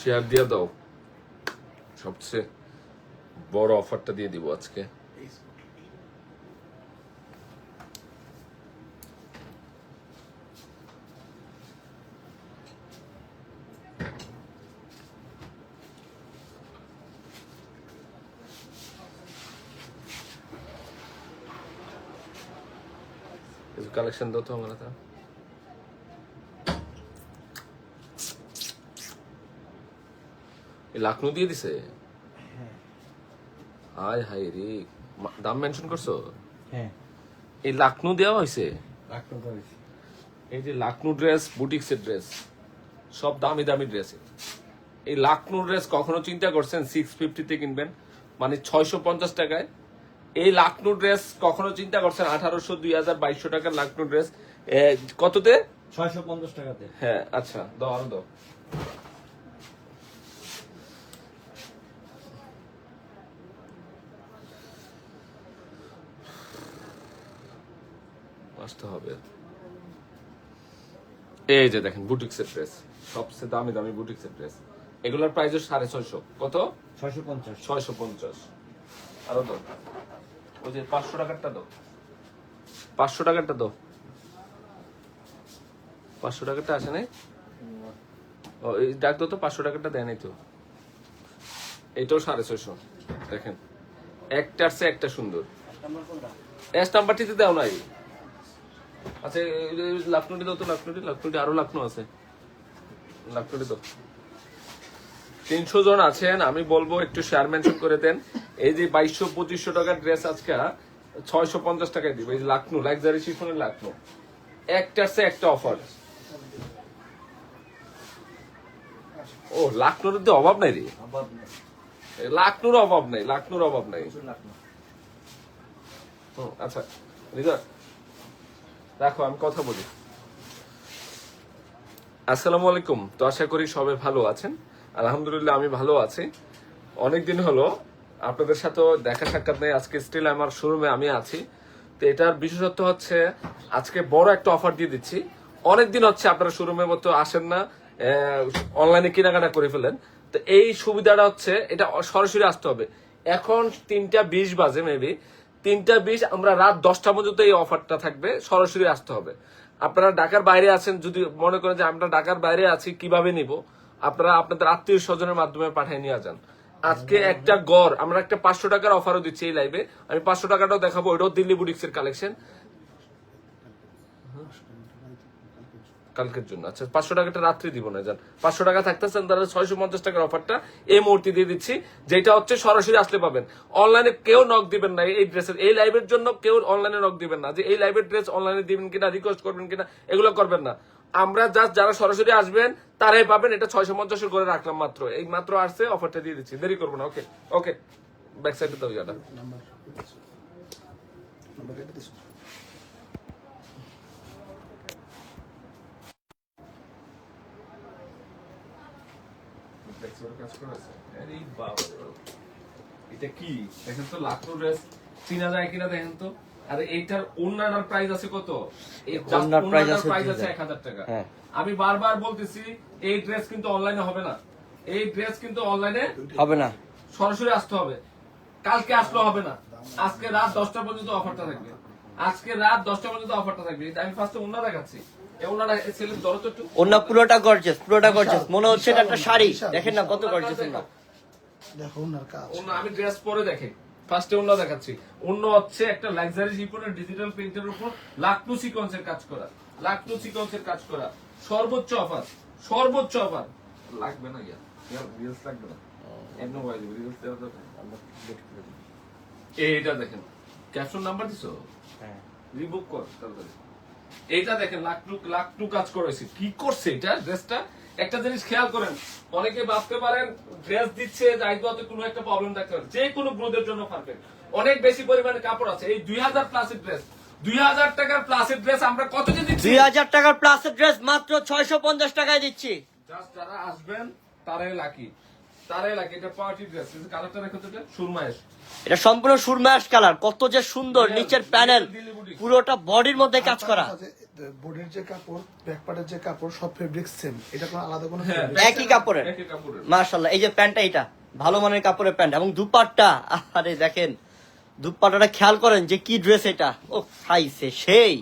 Share দিয়ে দাও। সবচেয়ে বড় অফারটা দিয়ে দিব আজকে। কালেকশন দাও তো আমরা তা এই লাখনৌ দিয়ে দিছে? হাই হাই রে দাম মেনশন করছ? হ্যাঁ। এই লাখনৌ দেওয়া হয়েছে এই যে লাখনৌ ড্রেস বুটিক্সের ড্রেস সব দামি দামি ড্রেস। এই লাখনৌ ড্রেস কখনো চিন্তা করছেন সিক্স ফিফটিতে কিনবেন? মানে ছয়শো পঞ্চাশ টাকায়। এই লাখনৌ ড্রেস কখনো চিন্তা করছেন আঠারোশো দুই হাজার বাইশশো টাকার লাখনৌ ড্রেস? কততে? ছয়শো পঞ্চাশ টাকাতে। হ্যাঁ আচ্ছা দাও আরও দাও আসতে হবে এই যে দেখেন বুটিক্সের ড্রেস সবচেয়ে দামি দামি বুটিক্সের ড্রেস এগুলোর প্রাইস সাড়ে ছয়শো। কত? ছয়শো পঞ্চাশ। ছয়শো পঞ্চাশ। আরও দাও। ওই যে পাঁচশো টাকারটা দাও। পাঁচশো টাকারটা দাও। পাঁচশো টাকারটা আসে নাই? ও এই ডাক দাও তো পাঁচশো টাকারটা দেয় নাই তো। এইটাও সাড়ে ছয়শো। দেখেন একটার চেয়ে একটা সুন্দর। এস নাম্বারটিতে দাও নাই। আচ্ছা লাখনৌটি দাও তো লাখনৌটি লাখনৌটি আরও লাখনৌ আছে। লাখনৌটি দাও। তিনশো জন আছেন আমি বলব একটু শেয়ার মেনশন করে দেন। এই যে বাইশশো পঁচিশশো টাকার ড্রেস আজকে ছয়শো পঞ্চাশ টাকায় দিব। এই যে লাখনৌ লাক্সারি শিফনের লাখনৌ একটার সে একটা অফার ও লাখনৌর তো অভাব নাই রে। লাখনৌর অভাব নাই লাখনৌর অভাব নাই। আচ্ছা রিজার্ভ রাখো, আমি কথা বলি। আসসালামু আলাইকুম, তো আশা করি সবাই ভালো আছেন। আলহামদুলিল্লাহ, আমি ভালো আছি। অনেকদিন হলো আপনাদের সাথে দেখা সাক্ষাৎ নেই, আজকে স্টিল আমার শোরুমে আমি আছি। তো এটার বিশেষত্ব হচ্ছে, আজকে বড় একটা অফার দিয়ে দিচ্ছি। অনেকদিন হচ্ছে আপনারা শোরুমে মতো আসেন না অনলাইনে কেনাকাটা করে ফেলেন। তো এই সুবিধাটা হচ্ছে, এটা সরাসরি আসতে হবে। এখন তিনটা বিশ বাজে মেবি তিনটা বিশ, আমরা রাত দশটা পর্যন্ত এই অফারটা থাকবে, সরাসরি আসতে হবে। আপনারা ঢাকার বাইরে আছেন, যদি মনে করেন যে আমরা ঢাকার বাইরে আছি, কীভাবে নিব? আপনারা আপনাদের আত্মীয় স্বজনের মাধ্যমে পাঠিয়ে নিয়ে যান। আজকে একটা গড়, আমরা একটা পাঁচশো টাকার অফারও দিচ্ছি এই লাইভে আমি পাঁচশো টাকাটাও দেখাবো, ওইটাও দিল্লি বুটিক্স এর কালেকশন কালকের জন্য। আচ্ছা পাঁচশো টাকাটা রাত্রি দিব না, জান। পাঁচশো টাকা থাকতেছেন তাহলে ছয়শো পঞ্চাশ টাকার অফারটা এই মুহূর্তে দিয়ে দিচ্ছি, যেটা হচ্ছে সরাসরি আসলে পাবেন। অনলাইনে কেউ নক দিবেন না এই ড্রেসের এই লাইভের জন্য কেউ অনলাইনে নক দিবেন না যে এই লাইভের ড্রেস অনলাইনে দিবেন কিনা রিকোয়েস্ট করবেন কিনা, এগুলো করবেন না। আমরা জাস্ট যারা সরাসরি আসবেন, তারাই পাবেন। এটা ছয়শো পঞ্চাশের করে রাখলাম মাত্র। এই মাত্র আসছে অফারটা দিয়ে দিচ্ছি। দেরি করব না ওকে ওকে ব্যাক সাইডে দাও ইয়াটা নাম্বার নাম্বার কেটে দিছো এটা কি দেখেন তো লাখনো ড্রেস চিনা যায় কিনা দেখেন তো আর এইটার ওনার প্রাইস আছে কত এই just ওড়নার price ওড়নাটার আছে price 2000 আছে এক হাজার টাকা। হ্যাঁ। আমি বারবার বলতেছি এই ড্রেস কিন্তু অনলাইনে হবে না। এই ড্রেস কিন্তু অনলাইনে হবে না। সরাসরি আসতে হবে। কালকে আসলে হবে না। আজকে রাত দশটা পর্যন্ত অফারটা থাকবে। আজকে রাত দশটা পর্যন্ত অফারটা থাকবে। আমি ফার্স্টে ওনা দেখাচ্ছি। অন্য পুরোটা গর্জেস পুরোটা গর্জেস মনে হচ্ছে এটা একটা শাড়ি। দেখেন না কত গর্জেস না দেখো ওনার কাজ। অন্য আমি ড্রেস পরে দেখে ফার্স্টে অন্য দেখাচ্ছি। অন্য হচ্ছে একটা লাক্সারি শিপনের ডিজিটাল প্রিন্টের উপর লাকটু সিকোয়েন্সের কাজ করা। লাকটু সিকোয়েন্সের কাজ করা। সর্বোচ্চ অফার। সর্বোচ্চ অফার। লাগবে না ইয়া ইয়ার রিলস লাগবে না। এমন ওয়াইজ রিলস দেওয়া এইটা দেখেন। ক্যাপশন নাম্বার দিছো? হ্যাঁ রিবুক কর তাড়াতাড়ি। এইটা দেখেন লাখ টু লাখ টু কাজ করেছে কি করছে এটা? ড্রেসটা? একটা জিনিস খেয়াল করেন অনেকে ভাবতে পারেন ড্রেস দিচ্ছে কোনো একটা প্রবলেম থাকতে পারে। যে কোনো গ্রোথের জন্য পারফেক্ট অনেক বেশি পরিমাণে কাপড় আছে। এই দুই হাজার প্লাসের ড্রেস দুই হাজার টাকার প্লাসের ড্রেস আমরা কত দিচ্ছি? দুই হাজার টাকার প্লাসের ড্রেস মাত্র ছয়শো পঞ্চাশ টাকায় দিচ্ছি। জাস্ট যারা আসবেন তারাই লাকি এটা সম্পূর্ণ সুরমাস কালার কত যে সুন্দর নিচের প্যানেল পুরোটা বডির মধ্যে কাজ করা। বোর্ডের যে কাপড় ব্যাকপার্টের যে কাপড় সব ফেব্রিক সেম এটা কোনো আলাদা কোনো হ্যাঁ, একই কাপড়ের? একই এই যে প্যান্টটা এটা ভালো মানের কাপড়ের প্যান্ট এবং দুপাট্টা আরে দেখেন দুপাট্টাটা খেয়াল করেন যে কি ড্রেস এটা। ও খাইছে সেই।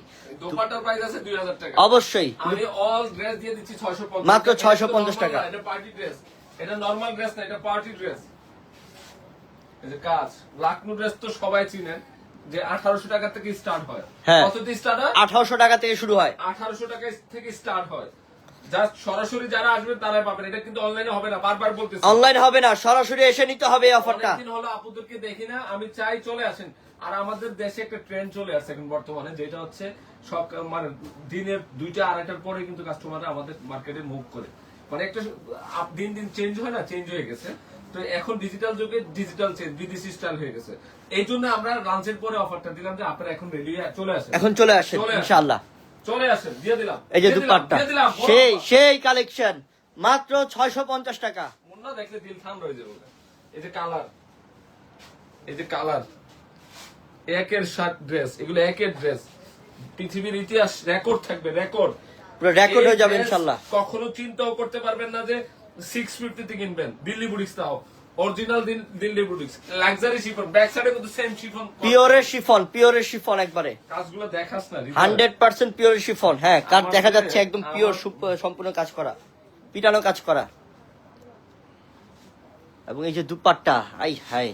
দোপাটার প্রাইস আছে 2000 টাকা। অবশ্যই। আমি অল ড্রেস দিয়ে দিচ্ছি 650 মাত্র এটা 650 টাকা। এটা পার্টি ড্রেস এটা নরমাল ড্রেস না এটা পার্টি ড্রেস এই যে কাজ লাকনু ড্রেস তো সবাই চিনেন যে 1800 টাকা থেকে স্টার্ট হয়। হ্যাঁ। কত স্টার্ট হয়? আঠারোশো টাকা থেকে শুরু হয়। 1800 টাকা থেকে স্টার্ট হয়। জাস্ট সরাসরি যারা আসবে তারাই পাবেন। এটা কিন্তু অনলাইনে হবে না বারবার বলতেছি। অনলাইন হবে না সরাসরি এসে নিতে হবে অফারটা অনেকদিন হলো আপুদেরকে দেখি না আমি চাই চলে আসেন। আর আমাদের দেশে একটা ট্রেন্ড চলে আসছে এখন বর্তমানে যেটা হচ্ছে সব মানে দিনের দুইটা আড়াইটার পরে কিন্তু কাস্টমাররা আমাদের মার্কেটে মুভ করে। মানে একটা দিন দিন চেঞ্জ হয় না চেঞ্জ হয়ে গেছে। তো এখন ডিজিটাল যুগে ডিজিটাল চেঞ্জ বিদেশি স্টাইল হয়ে গেছে। এই জন্য আমরা লাঞ্চের পরে অফারটা দিলাম যে আপনারা এখন রেডি চলে আসেন। এখন চলে আসেন চলে ইনশাআল্লাহ। চলে আসেন দিয়ে দিলাম। এই যে দুপাট্টা। সেই সেই কালেকশন মাত্র ছয়শো পঞ্চাশ টাকা। মুন্না দেখলে দিল ঠান্ডা হয়ে যাবে এই যে কালার এই যে কালার একের শার্ট ড্রেস এগুলো একের ড্রেস পৃথিবীর ইতিহাস রেকর্ড থাকবে রেকর্ড পুরো রেকর্ড হয়ে যাবে ইনশাল্লাহ কখনো চিন্তাও করতে পারবেন না যে সিক্স ফিফটিতে কিনবেন দিল্লি বুটিক্স তাও। Original Delhi boutiques luxury chiffon back সাইডে কিন্তু সেম শিফন পিওরের শিফন পিওরের শিফন একবারে। কাজগুলো দেখাস না Hriday. Hundred percent pure chiffon হ্যাঁ কাজ দেখা যাচ্ছে একদম পিওর সম্পূর্ণ কাজ করা পিটানো কাজ করা। এবং এই যে দুপাট্টা আই হাই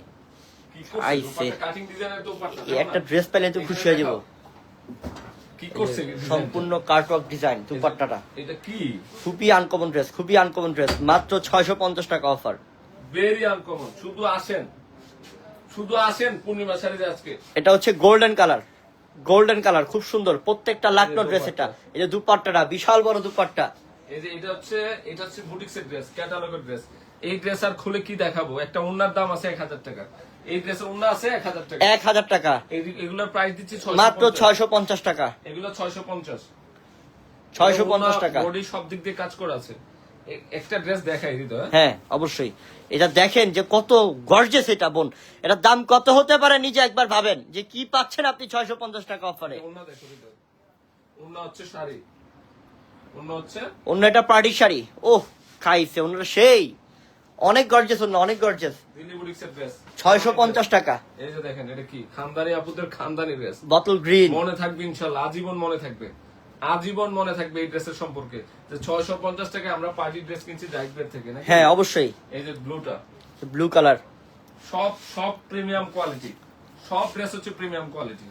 দোপাট্টা, এই একটা ড্রেস পেলে তো খুশি হয়ে যাব। সম্পূর্ণ কার্টওয়ার্ক ডিজাইন দুপাট্টাটা। এটা কি? খুবই আনকমন ড্রেস খুবই আনকমন ড্রেস মাত্র ছয়শো পঞ্চাশ টাকা অফার ভেরি আনকমন শুধু আসেন। শুধু আসেন পূর্ণিমা শাড়িতে আজকে। এটা হচ্ছে গোল্ডেন কালার গোল্ডেন কালার খুব সুন্দর। প্রত্যেকটা লাকনো ড্রেস এটা। এই যে দুপাট্টাটা বিশাল বড় দুপাট্টা। এই যে এটা হচ্ছে এটা হচ্ছে বুটিক্সের ড্রেস ক্যাটালগের ড্রেস এই ড্রেস আর খুলে কি দেখাবো? একটা উন্নার দাম আছে এক হাজার টাকা। এই ড্রেসের উন্না আছে এক হাজার টাকা। এগুলোর প্রাইস দিচ্ছি মাত্র ছয়শো পঞ্চাশ টাকা। এগুলো ছয়শো পঞ্চাশ। ছয়শো পঞ্চাশ টাকা। বডি সব দিক দিয়ে কাজ করা আছে। একটা ড্রেস দেখাই দিত হ্যাঁ? অবশ্যই। এটা দেখেন যে কত গর্জেস এটা বোন। এটার দাম কত হতে পারে নিজে একবার ভাবেন। যে কি পাচ্ছেন আপনি ছয়শো পঞ্চাশ টাকা অফারে দেখো হচ্ছে শাড়ি। হচ্ছে এটা পার্টি শাড়ি। ও খাইছে অন্যটা সেই। অনেক গর্জেস অন্য অনেক গর্জেস ছয়শো পঞ্চাশ টাকা। এই যে দেখেন এটা কি? খানদানি আপুদের খানদানি ড্রেস বোতল গ্রিন মনে থাকবে ইনশাল্লাহ আজীবন মনে থাকবে। আজীবন মনে থাকবে এই ড্রেসের সম্পর্কে। যে ছয়শো পঞ্চাশ টাকা আমরা পার্টি ড্রেস কিনছি জাইকবের থেকে নাকি? হ্যাঁ অবশ্যই। এই যে ব্লুটা ব্লু কালার সব সব প্রিমিয়াম কোয়ালিটি সব ড্রেস হচ্ছে প্রিমিয়াম কোয়ালিটি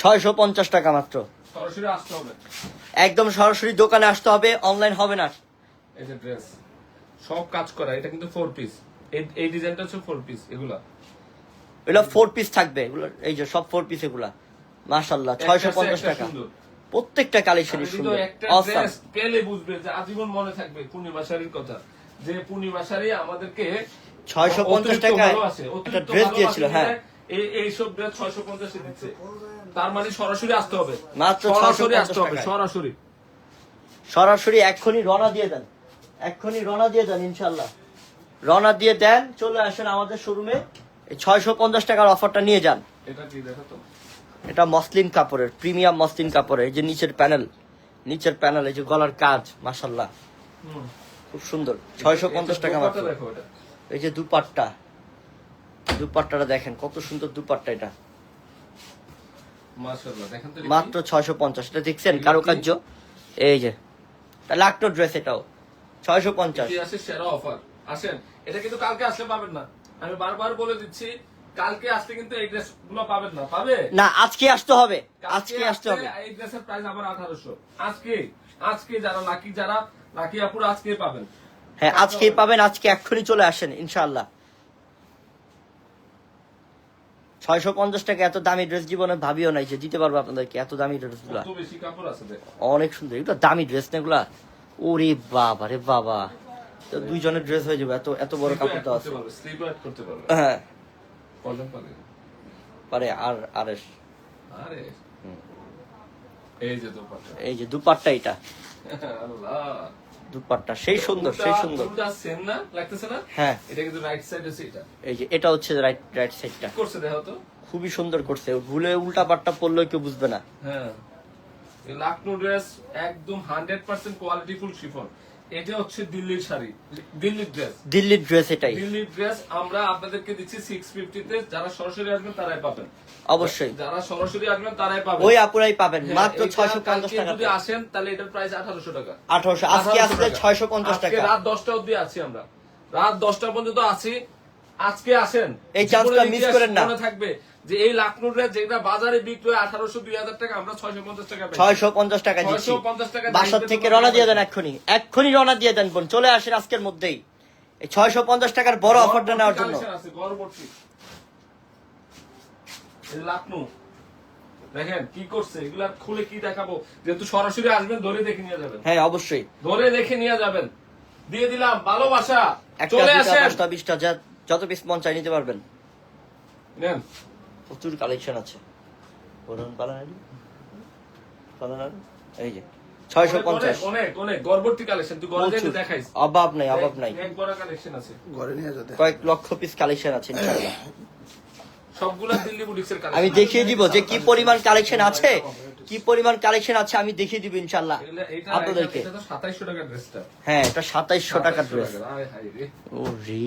ছয়শো পঞ্চাশ টাকা মাত্র। সরাসরি আসতে হবে। একদম সরাসরি দোকানে আসতে হবে অনলাইন হবে না। এই যে ড্রেস সব কাজ করা এটা কিন্তু ফোর পিস এই ডিজাইনটা হচ্ছে ফোর পিস এগুলা। এগুলো ফোর পিস থাকবে এগুলো এই যে সব ফোর পিস এগুলা। একটা পঞ্চাশ টাকা। প্রত্যেকটা কালেকশনই সুন্দর। ড্রেস পেলে বুঝবে যে আজীবন মনে থাকবে পূর্ণিমা শাড়ির কথা। যে পূর্ণিমা শাড়ি আমাদেরকে 650 অতিরিক্ত টাকায় একটা ভালোবাসে দিয়েছিল, হ্যাঁ। এই এইসব ড্রেস ছয়শো পঞ্চাশে দিচ্ছে। তার মানে সরাসরি আসতে হবে। মাত্র সরাসরি 650 আসতে হবে সরাসরি। সরাসরি এক্ষুনি রওনা দিয়ে দেন। এক্ষুনি রওনা দিয়ে দেন ইনশাল্লাহ রওনা দিয়ে দেন। চলে আসেন আমাদের শোরুমে। এই ছয়শো পঞ্চাশ টাকার অফারটা নিয়ে যান। এটা কি দেখো এটা মসলিন কাপড়ের প্রিমিয়াম মসলিন কাপড়ের এই যে নিচের প্যানেল। নিচের প্যানেল এই যে গলার কাজ মাসাল্লাহ খুব সুন্দর ছয়শো পঞ্চাশ টাকা মাত্র। দোপাট্টা দেখো এটা। এই যে দুপাট্টা। দুপাট্টাটা দেখেন কত সুন্দর দুপাট্টা এটা? মাত্র ছয়শো পঞ্চাশ এটা দেখছেন কারুকার্য? এই যে লাকটো ড্রেস এটাও। ছয়শো পঞ্চাশ। সেরা অফার আসেন এটা কিন্তু কালকে আসলে পাবেন না। আমি বারবার বলে দিচ্ছি কালকে আসলে কিন্তু এই ড্রেসগুলো পাবেন না। পাবে? না আজকে আসতে হবে। আজকে আসতে হবে। এই ড্রেসের প্রাইস আবার আঠারোশো। আজকে আজকে যারা লাকি যারা লাকি আপুর আজকে পাবেন। হ্যাঁ আজকে এক্ষুনি চলে আসেন ইনশাল্লাহ ছয়শো পঞ্চাশ টাকা এত দামি ড্রেস জীবনে ভাবিও নাই যে দিতে পারব আপনাদেরকে এত দামি ড্রেসগুলা। কত বেশি কাপড় আছে দেখ অনেক সুন্দর এগুলো দামি ড্রেস না এগুলা? ওরে বাবা রে বাবা। তো দুইজনের ড্রেস হয়ে যাবে এত এত বড় কাপড় তো আছে। স্লিপ করতে পারবে। হ্যাঁ। পারে? আর আর এই যে দোপাট্টা। এই যে দুপাট্টা এটা। আল্লাহ। দুপাট্টা সেই সুন্দর সেই সুন্দর। সেম না? লাগতেছে না? হ্যাঁ। এটা কিন্তু রাইট সাইড আছে এটা এই যে এটা হচ্ছে রাইট রাইট সাইডটা করছে দেখো তো? খুবই সুন্দর করছে। ভুলে উল্টা পাট্টা পড়লেও কেউ বুঝবে না। হ্যাঁ। লাকনো ড্রেস একদম hundred percent quality full chiffon. এটা হচ্ছে দিল্লির শাড়ি দিল্লির ড্রেস। দিল্লির ড্রেস এটাই। দিল্লির ড্রেস আমরা আপনাদেরকে দিচ্ছি সিক্স ফিফটিতে যারা সরাসরি আসবেন তারাই পাবেন। অবশ্যই। যারা সরাসরি আসবেন তারাই পাবেন। ওই আপুরাই পাবেন হ্যাঁ, মাত্র ছয়শো পঞ্চাশ টাকা। যদি আসেন তাহলে এটার প্রাইস আঠারোশো টাকা। আঠারোশো আজকে আসলে ছয়শো পঞ্চাশ টাকা। রাত দশটা অব্দি আছি আমরা। রাত দশটা পর্যন্ত আছি। আজকে আসেন। এই চান্সটা মিস করেন না। মনে থাকবে যে এই লাকনুর যেটা বাজারে বিক্রি হয় আঠারোশো দুই হাজার টাকা আমরা ছয়শো পঞ্চাশ টাকা পাই। ছয়শো পঞ্চাশ টাকা দিচ্ছি। 650 টাকা বাসার থেকে তো রওনা দিয়ে দেন এক্ষুনি। এক্ষুনি রওনা দিয়ে দেন বোন। চলে আসেন আজকের মধ্যেই। এই ছয়শো পঞ্চাশ টাকার বড় অফারটা নেওয়ার জন্য। আছে। এই দেখেন কি করছে? এগুলা খুলে কি দেখাবো? যেহেতু সরাসরি আসবেন ধরে দেখে নিয়ে যাবেন। হ্যাঁ অবশ্যই। ধরে দেখে নিয়ে যাবেন। দিয়ে দিলাম ভালোবাসা। চলে আসেন। যত পিস মন চাই নিতে পারবেন। নেন। প্রচুর কালেকশন আছে। বলুন এই যে ছয়শো পঞ্চাশ। অনেক অনেক অনেক গর্বর্তী কালেকশন তুই গর্বে দেখাইস। অভাব নাই অভাব নাই। কয়েক লক্ষ পিস কালেকশন আছে ইনশাআল্লাহ সবগুলা দিল্লি বুটিক্সের কালেকশন আমি দেখিয়ে দিব যে কি পরিমাণ কালেকশন আছে কি পরিমাণ কালেকশন আছে আমি দেখিয়ে দিব ইনশাআল্লাহ আপনাদেরকে। এটা তো 2700 টাকা ড্রেসটা হ্যাঁ এটা সাতাইশশো টাকার ড্রেস ও রে।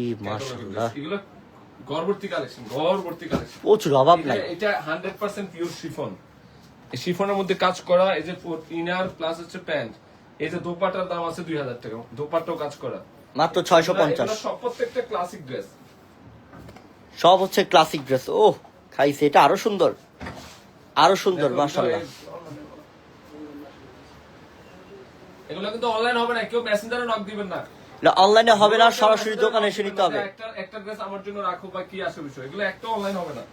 গর্বর্তী কালেকশন কালেকশন প্রচুর অভাব নাই। এটা হান্ড্রেড পার্সেন্ট পিওর শিফন শিফনের মধ্যে কাজ করা এই যে ইনার প্লাস হচ্ছে প্যান্ট এই যে দোপাটার দাম আছে দুই হাজার টাকা। দোপাটাও কাজ করা। মাত্র ছয়শো পঞ্চাশ। প্রত্যেকটা ক্লাসিক ড্রেস সব হচ্ছে ক্লাসিক ড্রেস ও খাইছে এটা আরও সুন্দর। আরও সুন্দর মাশাআল্লাহ। এগুলো কিন্তু অনলাইন হবে না কেউ মেসেঞ্জারে নক দিবেন না। অনলাইনে হবে না সরাসরি দোকানে এসে নিতে হবে। একটা একটা ড্রেস আমার জন্য রাখো বা কি আসে বিষয় এগুলো একটা অনলাইন হবে না।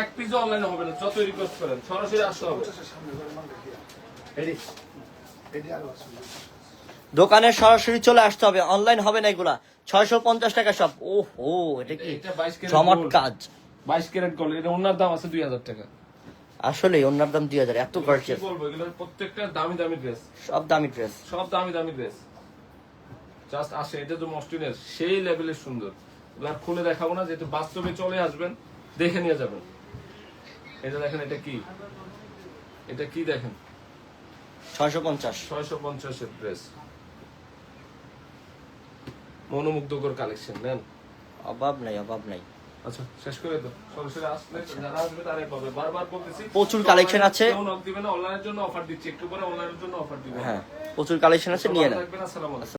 এক পিস অনলাইন হবে না যত রিকোয়েস্ট করেন সরাসরি আসতে হবে। দোকানে সরাসরি চলে আসতে হবে অনলাইন হবে না এগুলা। ছয়শো পঞ্চাশ টাকা সব। ও হো এটা কি এটা 22 ক্যারেট জমাট কাজ। বাইশ ক্যারেট গোল্ড এটা ওনার দাম আছে দুই হাজার টাকা। আসলে অন্যার দাম দুই হাজার এত কি বলব এগুলোর প্রত্যেকটা দামি দামি ড্রেস সব দামি ড্রেস সব দামি দামি ড্রেস জাস্ট আসে এটা তো মস্টিনের সেই লেভেলের সুন্দর। এগুলো খুলে দেখাবো না যেহেতু বাস্তবে চলে আসবেন দেখে নিয়ে যাবেন। এটা দেখেন এটা কি? এটা কি দেখেন? ছয়শো পঞ্চাশ। ছয়শো পঞ্চাশের ড্রেস মনোমুগ্ধকর কালেকশন নেন। অভাব নাই অভাব নাই। আচ্ছা শেষ করে দাও। সরাসরি আসলে যারা আসবে তারাই পাবে। বারবার বলতেছি প্রচুর কালেকশন আছে। কেউ নক অনলাইনের জন্য অফার দিচ্ছি। একটু পরে অনলাইনের জন্য অফার দিবে। হ্যাঁ প্রচুর কালেকশন আছে নিয়ে নেন। আসসালামু আলাইকুম।